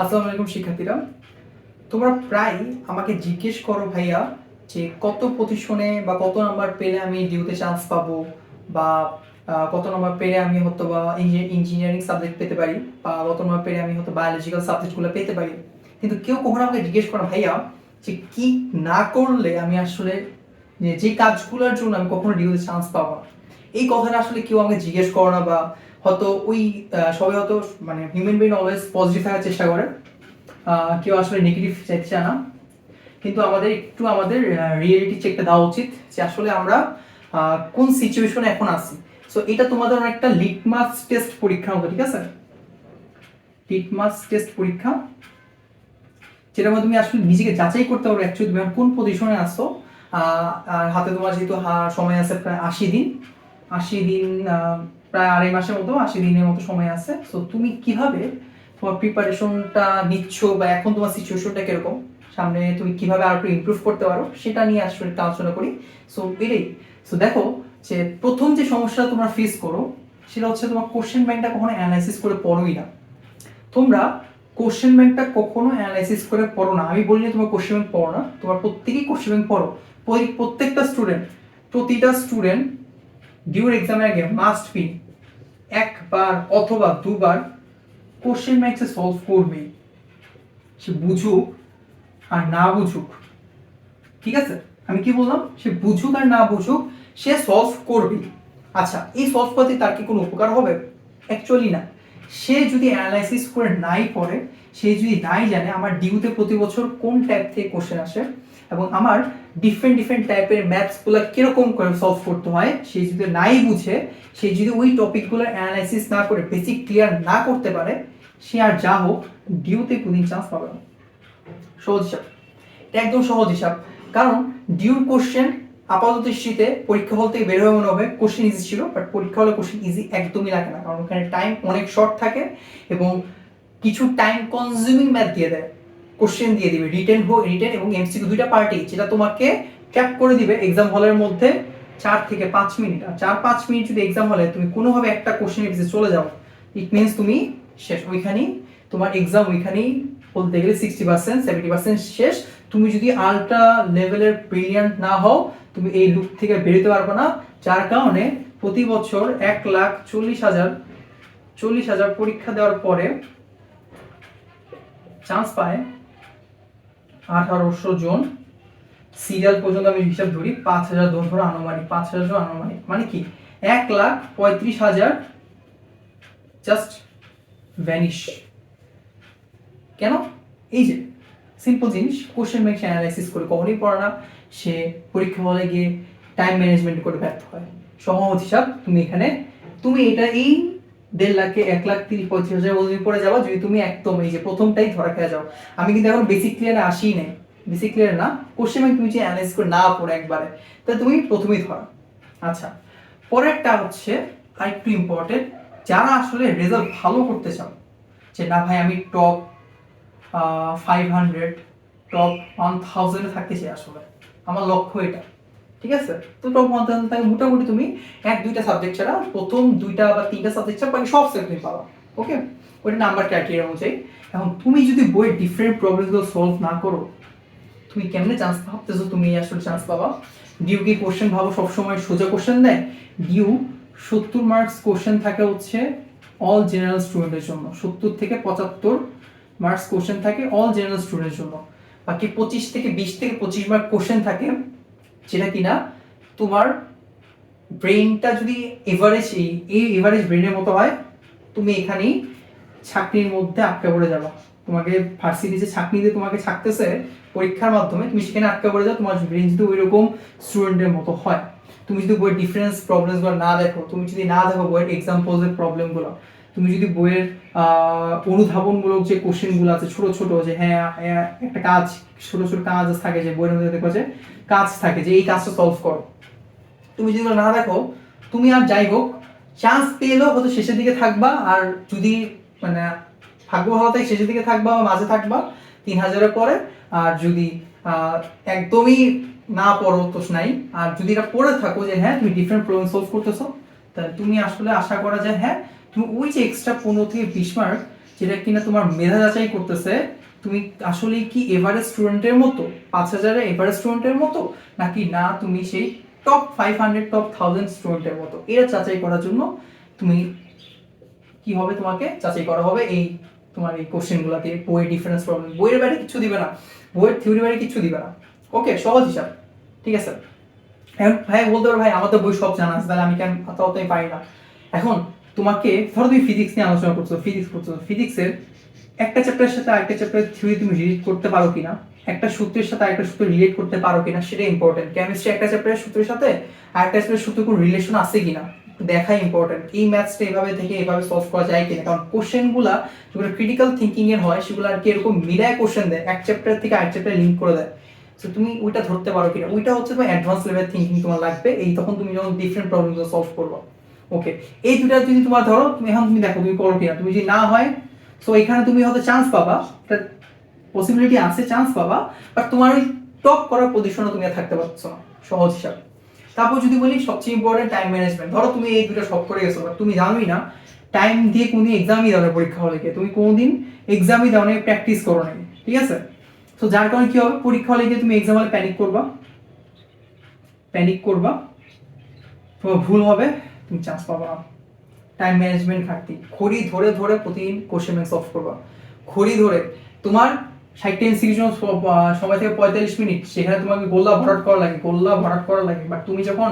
আসসালামু আলাইকুম, শিক্ষার্থীরা। তোমরা প্রায় আমাকে জিজ্ঞেস করো, ভাইয়া, যে কত পজিশনে বা কত নাম্বার পেলে আমি ডিউতে চান্স পাবো বা কত নাম্বার পেলে আমি হয়তো বা ইঞ্জিনিয়ারিং সাবজেক্ট পেতে পারি বা কত নাম্বার পেলে আমি হয়তো বায়োলজিক্যাল সাবজেক্টগুলো পেতে পারি। কিন্তু কেউ কখনো আমাকে জিজ্ঞেস করো, ভাইয়া, যে কি না করলে আমি আসলে যে কাজগুলোর জন্য আমি কখনো ডিউতে চান্স পাবো না? এই কথাটা আসলে কেউ আমাকে জিজ্ঞেস করো না বা হয়তো ওই সবাই হয়তো মানে হিউম্যান বিং অলওয়েজ পজিটিভ থাকার চেষ্টা করে। কেউ আসলে নেগেটিভ চায় না। কিন্তু আমাদের একটু আমাদের রিয়েলিটি চেকটা দেওয়া উচিত যে আসলে আমরা কোন সিচুয়েশনে এখন আছি। সো এটা তোমাদের একটা লিটমাস টেস্ট পরীক্ষা হবে, ঠিক আছে? লিটমাস টেস্ট পরীক্ষা। যেটার তুমি আসলে নিজেকে যাচাই করতে পারো অ্যাকচুয়ালি তুমি কোন পজিশনে আসো আর হাতে তোমার যেহেতু সময় আছে প্রায় আশি দিন। আশি দিন প্রায় আড়াই মাসের মতো, আশি দিনের মতো সময় আছে। তো তুমি কীভাবে তোমার প্রিপারেশনটা নিচ্ছ বা এখন তোমার সিচুয়েশনটা কীরকম? সামনে তুমি কীভাবে আর একটু ইমপ্রুভ করতে পারো, সেটা নিয়ে আসলে একটা আলোচনা করি। সো এটাই। সো দেখো যে প্রথম যে সমস্যা তোমরা ফেস করো, সেটা হচ্ছে তোমার কোশ্চেন ব্যাংকটা কখনো অ্যানালাইসিস করে পড়োই না। তোমরা কোশ্চেন ব্যাংকটা কখনো অ্যানালাইসিস করে পড়ো না। আমি বলি তোমার কোশ্চেন ব্যাংক পড়ো না, তোমার প্রত্যেকেই কোশ্চেন ব্যাংক পড়ো। প্রত্যেকটা স্টুডেন্ট প্রতিটা স্টুডেন্ট ডিউর এক্সামের আগে মাস্ট বি একবার অথবা দুবার কোশ্চেন ব্যাংকসে সলভ করবে সে বুঝুক আর না বুঝুক। ঠিক আছে? আমি কি বললাম? সে বুঝুক আর না বুঝুক, সে সলভ করবে। আচ্ছা এই সলভ করতে তার কি কোনো উপকার হবে? অ্যাকচুয়ালি না। সে যদি অ্যানালাইসিস করে নাই পড়ে, সে যদি নাই জানে, আমার ডিউতে প্রতি বছর কোন টাইপ থেকে কোশ্চেন আসে এবং আমার ডিফারেন্ট ডিফারেন্ট টাইপের ম্যাথসগুলো কীরকম করে সলভ করতে হয়, সে যদি নাই বুঝে, সে যদি ওই টপিকগুলো অ্যানালাইসিস না করে বেসিক ক্লিয়ার না করতে পারে, সে আর যা হোক ডিউতে কোনদিন চান্স পাবে না। সহজ হিসাব। এটা একদম সহজ হিসাব। কারণ ডিউর কোশ্চেন আপাতত দৃষ্টিতে পরীক্ষা হল থেকে বের হয়ে মনে হবে কোশ্চেন ইজি ছিল বাট পরীক্ষা হলে কোশ্চেন ইজি একদমই লাগে না, কারণ ওখানে টাইম অনেক শর্ট থাকে এবং কিছু টাইম কনজিউমিং ম্যাথ দিয়ে দেয়। কোশ্চেন দিয়ে দিবে রিটেন হোক রিটেন এবং এমসিকিউ দুইটা পার্টি যেটা তোমাকে ট্র্যাপ করে দিবে এক্সাম হলের মধ্যে চার থেকে পাঁচ মিনিট আর চার পাঁচ মিনিট যদি এক্সাম হলে তুমি কোনোভাবে একটা কোশ্চেনের পিছিয়ে চলে যাও ইট মিনস তুমি শেষ। ওইখানেই তোমার এক্সাম ওইখানেই বলতে গেলে সিক্সটি পার্সেন্ট সেভেন্টি পার্সেন্ট শেষ। তুমি যদি আলট্রা লেভেলের ব্রিলিয়ান্ট না হও, তুমি এই লুক থেকে বেরোতে পারবে না। যার কারণে প্রতি বছর এক লাখ চল্লিশ হাজার চল্লিশ হাজার পরীক্ষা দেওয়ার পরে চান্স পায় আঠারোশো জন। সিরিয়াল পর্যন্ত আমি হিসাব ধরি, পাঁচ হাজার জন ধরো আনুমানিক, পাঁচ হাজার জন আনুমানিক। মানে কি? এক লাখ পঁয়ত্রিশ হাজার জাস্ট ভ্যানিশ কেন? এই যে সিম্পল জিনিস কোশ্চেন ব্যাংক অ্যানালাইসিস করে কখনই পড়ে না। সে পরীক্ষা হলে গিয়ে টাইম ম্যানেজমেন্ট করে ব্যর্থ হয়। সহজ হিসাব, তুমি এখানে, তুমি এটা এই দেড় লাখে এক লাখ তিরিশ পঁয়ত্রিশ হাজার মধ্যে পড়ে যাবা যদি তুমি একদম এই যে প্রথমটাই ধরা খেয়ে যাও। আমি কিন্তু এখন বেসিক ক্লিয়ারে আসি নাই। বেসিক ক্লিয়ার না। কোশ্চেন তুমি যে অ্যানালাইজ করে না পড়ে একবারে। তাহলে তুমি প্রথমেই ধরো। আচ্ছা পরেরটা হচ্ছে আরেকটু ইম্পর্টেন্ট যারা আসলে রেজাল্ট ভালো করতে চাও, যে না ভাই আমি top five hundred top one থাউজেন্ডে থাকতে চাই আসলে। আমার লক্ষ্য এটা। ঠিক আছে? তো ওয়ান থাউজেন্ড মোটামুটি তুমি এক, দুইটা সাবজেক্ট ছাড়া, প্রথম দুইটা বা তিনটা সাবজেক্ট ছাড়া সব সাবজেক্ট তুমি পাবা ওকে ওইটা নাম্বার ক্রাইটেরিয়া অনুযায়ী। এখন তুমি যদি বইয়ের ডিফারেন্ট প্রবলেমগুলো সলভ না করো, তুমি কেমনে চান্স ভাবতেছো তুমি আসলে চান্স পাবা? ডিউ কি কোশ্চেন ভাবো সবসময় সোজা কোশ্চেন দেয়? ডিউ সত্তর মার্কস কোশ্চেন থাকে হচ্ছে অল জেনারেল স্টুডেন্টের জন্য। সত্তর থেকে পঁচাত্তর মার্কস কোশ্চেন থাকে অল জেনারেল স্টুডেন্টের জন্য। বাকি পঁচিশ থেকে বিশ থেকে পঁচিশ মার্ক কোশ্চেন থাকে যেটা কিনা তোমার ব্রেইনটা যদি এভারেজ এই এভারেজ ব্রেনের মতো হয়, তুমি এখানেই ছাকনির মধ্যে আটকে পড়ে যাবে। তোমাকে ভার্সিটি যে ছাকনি দিয়ে তোমাকে ছাকতেছে, পরীক্ষার মাধ্যমে তুমি সেখানে আটকে পড়ে যাও, তোমার ব্রেন যদি ওই রকম স্টুডেন্টের মতো হয়। তুমি যদি বইয়ের ডিফারেন্স প্রবলেমসগুলো না দেখো, তুমি যদি না দেখো বইয়ের এক্সাম্পলসের প্রবলেমগুলো তুমি যদি বইয়ের অনুধাবনমূলক যে কোশ্চেনগুলো আছে ছোট ছোট যে হ্যাঁ হ্যাঁ, একটা কাজ ছোট ছোট কাজ থাকে যে বইয়ের মধ্যে দেখো যে কাজ থাকে যে এই কাজটা সলভ করো। তুমি যদি না দেখো তুমি আর যাই হোক চান্স পেলেও হয়তো শেষের দিকে থাকবা আর যদি মানে ভাগ্য ভালো থাকে শেষের দিকে থাকবা বা মাঝে থাকবা তিন হাজারের পরে আর যদি একদমই না পড়ো তো নাই আর যদি এটা পড়ে থাকো যে হ্যাঁ তুমি ডিফারেন্ট প্রবলেম সলভ করতেছো তাহলে তুমি আসলে আশা করা যায় হ্যাঁ তুমি ওই যে এক্সট্রা পনেরো থেকে বিশ মার্ক যেটা কিনা তোমার মেধা যাচাই করতেছে, তুমি আসলে কি এভারেজ স্টুডেন্টের মতো? পাঁচ হাজারের এভারেজ স্টুডেন্টের মতো? নাকি না, তুমি সেই top five hundred top thousand স্টুডেন্টের মতো? এটা যাচাই করার জন্য তুমি কি হবে তোমাকে? যাচাই করা হবে এই তোমার এই কোশ্চেনগুলো দিয়ে বইয়ের ডিফারেন্স প্রবলেম বইয়ের বাইরে কিছু দিবে না। বইয়ের থিওরি বাইরে কিছু দিবে না। ওকে সহজ হিসাব। ঠিক আছে? এখন ভাই, বলতে পারো ভাই, আমার তো বই সব জানা আছে, তাহলে আমি কেন অত অতই পারি না? এখন তোমাকে ধরো তুমি ফিজিক্স নিয়ে আলোচনা করছ ফিজিক্স করছ ফিজিক্সের একটা চ্যাপ্টারের সাথে আরেকটা চ্যাপ্টারের থিওরি তুমি রিলেট করতে পারো কিনা, একটা সূত্রের সাথে আরেকটা সূত্র রিলেট করতে পারো কিনা সেটা ইম্পর্টেন্ট কেমিস্ট্রি একটা চ্যাপ্টারের সূত্রের সাথে আরেকটা চ্যাপ্টারের সূত্র কোনো রিলেশন আছে কিনা দেখা ইম্পর্টেন্ট এই ম্যাথসটা এভাবে থেকে এভাবে সলভ করা যায় কিনা, কারণ কোশ্চেনগুলা যেগুলো ক্রিটিক্যাল থিঙ্কিং এর হয় সেগুলো আর কি এরকম মিলায় কোশ্চেন দেয়, এক চ্যাপ্টার থেকে আরেক চ্যাপ্টার লিঙ্ক করে দেয়। তো তুমি ওইটা ধরতে পারো কিনা, ওইটা হচ্ছে তোমার অ্যাডভান্স লেভেল থিঙ্কিং তোমার লাগবে, এই তখন তুমি যখন ডিফারেন্ট প্রবলেমগুলো সলভ করব। ওকে এই দুটা যদি তোমার ধরো, তুমি এখন তুমি দেখো, তুমি করো কিনা। তুমি যদি না হয় সো এখানে তুমি হয়তো চান্স পাবা। পসিবিলিটি আছে চান্স পাবা। বাট তোমার ওই টপ করার পজিশনে তুমি থাকতে পারছ না, সহজ হিসাবে। তারপর যদি বলি, সবচেয়ে ইম্পর্টেন্ট টাইম ম্যানেজমেন্ট ধরো তুমি এই দুটো সব করে গেছো বাট তুমি জানোই না টাইম দিয়ে কোনদিন এক্সামই দাও না পরীক্ষা হলে গিয়ে। তুমি কোনোদিন এক্সামই দাও না প্র্যাকটিস করো না ঠিক আছে? তো যার কারণে কি হবে, পরীক্ষা হলে গিয়ে তুমি এক্সাম হলে প্যানিক করবা। প্যানিক করবা। তোমার ভুল হবে। তুমি চান্স পাবা না। টাইম ম্যানেজমেন্ট ঘাটতি। ঘড়ি ধরে ধরে প্রতিদিন কোশ্চেন ব্যাংক সলভ করবা। ঘড়ি ধরে তোমার ষাটটা এনসিকিউর জন্য সময় থেকে পঁয়তাল্লিশ মিনিট সেখানে তোমাকে গোল্লা ভরাট করা লাগে, গোল্লা ভরাট করা লাগে। বাট তুমি যখন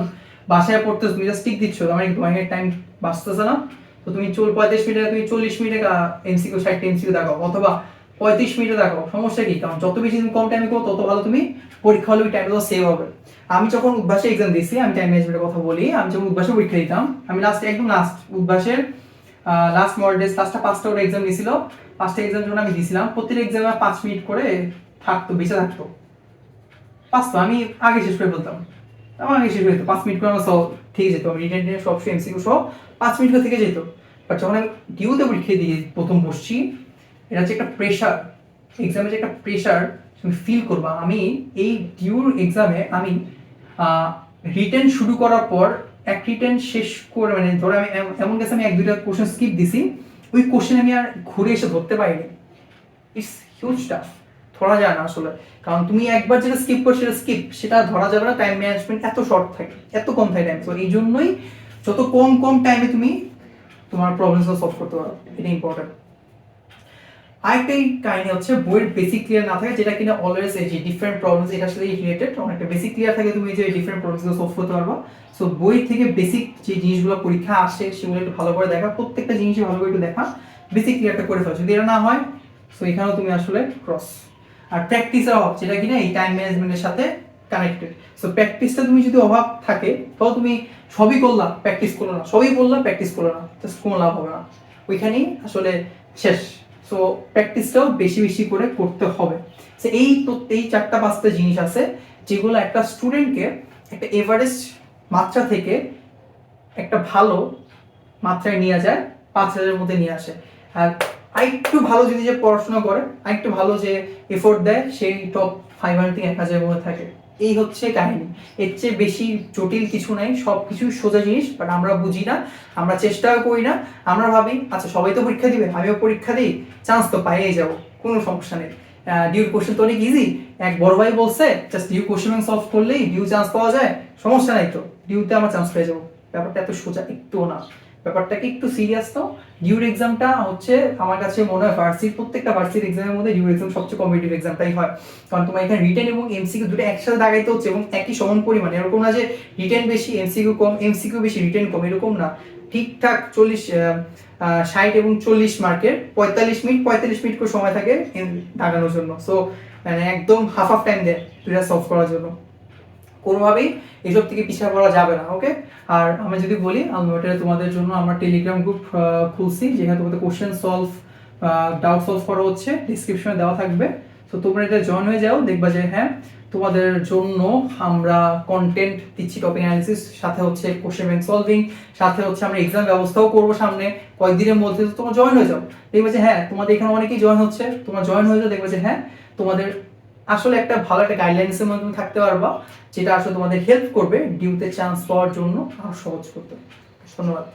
বাসায় পড়তে তুমি জাস্ট টিক দিচ্ছ তোমার ড্রয়িং এর টাইম বাঁচতেছে না। তো তুমি চল পঁয়ত্রিশ মিনিটে তুমি চল্লিশ মিনিটে এমসিকিউ ষাটটা এমসিকিউ দেখাও। অথবা পঁয়ত্রিশ মিনিটে দেখো, সমস্যা কি? কারণ যত বেশি তুমি কম টাইমে করো তত ভালো তুমি পরীক্ষা হলে ওই টাইমটা সেভ হবে। আমি যখন উদ্ভাসে এক্সাম দিয়েছি, আমি টাইম ম্যানেজমেন্টের কথা বলি, আমি যখন উদ্ভাসে পরীক্ষা দিতাম, আমি লাস্ট একদম লাস্ট উদ্ভাসের লাস্ট মডেল লাস্টটা পাঁচটা করে এক্সাম দিয়েছিল পাঁচটা এক্সাম যখন আমি দিয়েছিলাম, প্রত্যেক এক্সামে পাঁচ মিনিট করে থাকতো, বেঁচে থাকতো। পাঁচতো আমি আগে শেষ করে ফেলতাম। আমার আগে শেষ করে যেত পাঁচ মিনিট করে আমার সব ঠিক যেত। আমি রিটার্ন সব এমসিকিউ সব পাঁচ মিনিট করে থেকে যেত। বাট যখন আমি ডিউতে পরীক্ষা দিয়ে প্রথম বসছি এটা হচ্ছে একটা প্রেশার এক্সামে যে একটা প্রেশার তুমি ফিল করবা। আমি এই ডিউর এক্সামে আমি রিটেন শুরু করার পর এক রিটেন শেষ করে মানে ধরো আমি এম- এমন গেছে আমি এক, দুইটা কোশ্চেন স্কিপ দিছি, ওই কোশ্চেন আমি আর ঘুরে এসে ধরতে পারিনি। ইটস হিউজ টাফ ধরা যায় না আসলে। কারণ তুমি একবার যেটা স্কিপ করছ, সেটা স্কিপ সেটা ধরা যাবে না। টাইম ম্যানেজমেন্ট এত শর্ট থাকে। এত কম থাকে টাইম তো এই জন্যই যত কম কম টাইমে তুমি তোমার প্রবলেমসগুলো সলভ করতে পারো। এটা ইম্পর্টেন্ট আরেকটাই কাহিনী হচ্ছে বইয়ের বেসিক ক্লিয়ার না থাকে, যেটা কিনা অলওয়েজ এই যে ডিফারেন্ট প্রবলেমস এটার সাথে রিলেটেড অনেকটা বেসিক ক্লিয়ার থাকে তুমি যে ডিফারেন্ট প্রবলেমসগুলো সলভ করতে পারবা। সো বই থেকে বেসিক যে জিনিসগুলো পরীক্ষা আসে, সেগুলো একটু ভালো করে দেখা, প্রত্যেকটা জিনিসই ভালো করে একটু দেখা বেসিক ক্লিয়ারটা করে ফেলো। যদি এটা না হয় সো এখানেও তুমি আসলে ক্রস আর প্র্যাকটিসের অভাব, যেটা কিনা এই টাইম ম্যানেজমেন্টের সাথে কানেক্টেড সো প্র্যাকটিসটা তুমি যদি অভাব থাকে তাহলে তুমি সবই করলা প্র্যাকটিস করল না, সবই বললা প্র্যাকটিস করল না জাস্ট কোনো লাভ হবে না। ওইখানেই আসলে শেষ। সো প্র্যাকটিসটাও বেশি বেশি করে করতে হবে। সো এই এই চারটা পাঁচটা জিনিস আছে, যেগুলো একটা স্টুডেন্টকে একটা এভারেজ মাত্রা থেকে একটা ভালো মাত্রায় নিয়ে যায়, পাঁচ হাজারের মধ্যে নিয়ে আসে। আর আরেকটু ভালো যদি যে পড়াশোনা করে, আরেকটু ভালো যে এফোর্ট দেয়, সেই টপ ফাইভ হান্ড্রেড থেকে এক হাজারের মধ্যে থাকে। এই হচ্ছে কাহিনী। এর চেয়ে বেশি জটিল কিছু নাই সব কিছু সোজা জিনিস বাট আমরা বুঝি না, আমরা চেষ্টাও করি না, আমরা ভাবি আচ্ছা সবাই তো পরীক্ষা দিবে, আমিও পরীক্ষা দিই চান্স তো পাইয়ে যাব, কোনো সমস্যা নেই। ডিউর কোশ্চেন তো অনেক ইজি এক বড় ভাই বলছে জাস্ট ডিউ কোশ্চেন সলভ করলেই ডিউ চান্স পাওয়া যায়, সমস্যা নাই তো ডিউতে আমার চান্স পেয়ে যাব। ব্যাপারটা এত সোজা একটুও না। ব্যাপারটাকে একটু সিরিয়াস তো। ডিউর এক্সামটা হচ্ছে আমার কাছে মনে হয় ভার্সির প্রত্যেকটা ভার্সির এক্সামের মধ্যে ডিউর এক্সাম সবচেয়ে কম্পিটিভ এক্সামটাই হয়। কারণ তোমার এখানে রিটেন এবং এমসিকিউ দুটো একসাথে দাগাইতে হচ্ছে এবং একই সমান পরিমাণে। এরকম না যে রিটেন বেশি এমসিকিউ কম এমসিকিউ বেশি রিটেন কম, এরকম না। ঠিকঠাক চল্লিশ ষাট এবং চল্লিশ মার্কের পঁয়তাল্লিশ মিনিট পঁয়তাল্লিশ মিনিট করে সময় থাকে দাগানোর জন্য। সো মানে একদম হাফ হাফ টাইম দেয়, দুইটা সলভ করার জন্য। কোনোভাবেই এসব থেকে পিছিয়ে পড়া যাবে না ওকে আর আমি যদি বলি, আমি ওটা তোমাদের জন্য আমরা টেলিগ্রাম গ্রুপ খুলছি, যেখানে তোমাদের কোশ্চেন সলভ ডাউট সলভ করা হচ্ছে ডিসক্রিপশনে দেওয়া থাকবে। তো তোমরা এটা জয়েন হয়ে যাও, দেখবা যে হ্যাঁ তোমাদের জন্য আমরা কন্টেন্ট দিচ্ছি টপিক অ্যানালিসিস সাথে হচ্ছে কোশ্চেন ব্যাংক সলভিং সাথে হচ্ছে আমরা এক্সাম ব্যবস্থাও করব সামনে কয়েকদিনের মধ্যে তোমরা জয়েন হয়ে যাও। দেখবে যে হ্যাঁ তোমাদের এখানে অনেকেই জয়েন হচ্ছে, তোমরা জয়েন হয়ে যাও, দেখবে যে হ্যাঁ তোমাদের আসলে একটা ভালো একটা গাইডলাইন্সের মধ্যে থাকতে পারবা, যেটা আসলে তোমাদের হেল্প করবে ডিউতে চান্স পাওয়ার জন্য আরও সহজ করতে। ধন্যবাদ।